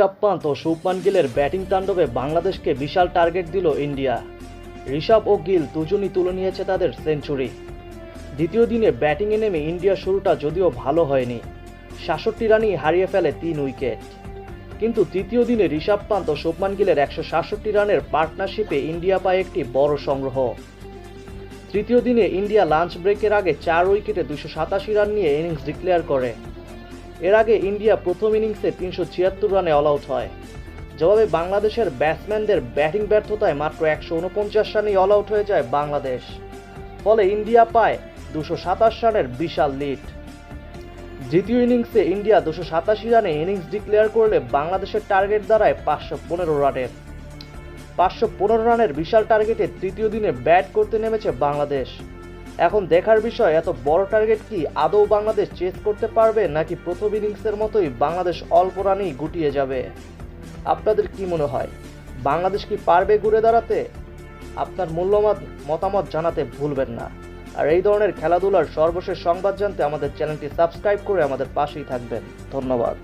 ঋষভ পান্ত ও শুভমান গিলের ব্যাটিং তাণ্ডবে বাংলাদেশকে বিশাল টার্গেট দিল ইন্ডিয়া। ঋষভ ও গিল দুজনই তুলে নিয়েছে তাদের সেঞ্চুরি। দ্বিতীয় দিনে ব্যাটিংয়ে নেমে ইন্ডিয়ার শুরুটা যদিও ভালো হয়নি। সাতষট্টি রানই হারিয়ে ফেলে তিন উইকেট। কিন্তু তৃতীয় দিনে ঋষভ পান্ত ও শুভমান গিলের একশো সাতষট্টি রানের পার্টনারশিপে ইন্ডিয়া পায় একটি বড় সংগ্রহ। তৃতীয় দিনে ইন্ডিয়া লাঞ্চ ব্রেকের আগে চার উইকেটে দুশো সাতাশি রান নিয়ে ইনিংস ডিক্লেয়ার করে। এর আগে ইন্ডিয়া প্রথম ইনিংসে তিনশো ছিয়াত্তর রানে অল আউট হয়। জবাবে বাংলাদেশের ব্যাটসম্যানদের ব্যাটিং ব্যর্থতায় মাত্র একশো উনপঞ্চাশ রানেই অল আউট হয়ে যায় বাংলাদেশ। ফলে ইন্ডিয়া পায় দুশো সাতাশ রানের বিশাল লিড দ্বিতীয় ইনিংসে ইন্ডিয়া দুশো সাতাশি রানে ইনিংস ডিক্লেয়ার করলে বাংলাদেশের টার্গেট দাঁড়ায় পাঁচশো পনেরো রানের। পাঁচশো পনেরো রানের বিশাল টার্গেটে তৃতীয় দিনে ব্যাট করতে নেমেছে বাংলাদেশ। এখন দেখার বিষয়, এত বড় টার্গেট কি আদৌ বাংলাদেশ চেস করতে পারবে নাকি প্রথম ইনিংসের মতোই বাংলাদেশ অল্প রানেই গুটিয়ে যাবে? আপনাদের কি মনে হয়? বাংলাদেশ কি পারবে ঘুরে দাঁড়াতে? আপনার মূল্যবান মতামত জানাতে ভুলবেন না। আর এই ধরনের খেলাধুলার সর্বশেষ সংবাদ জানতে আমাদের চ্যানেলটি সাবস্ক্রাইব করে আমাদের পাশেই থাকবেন। ধন্যবাদ।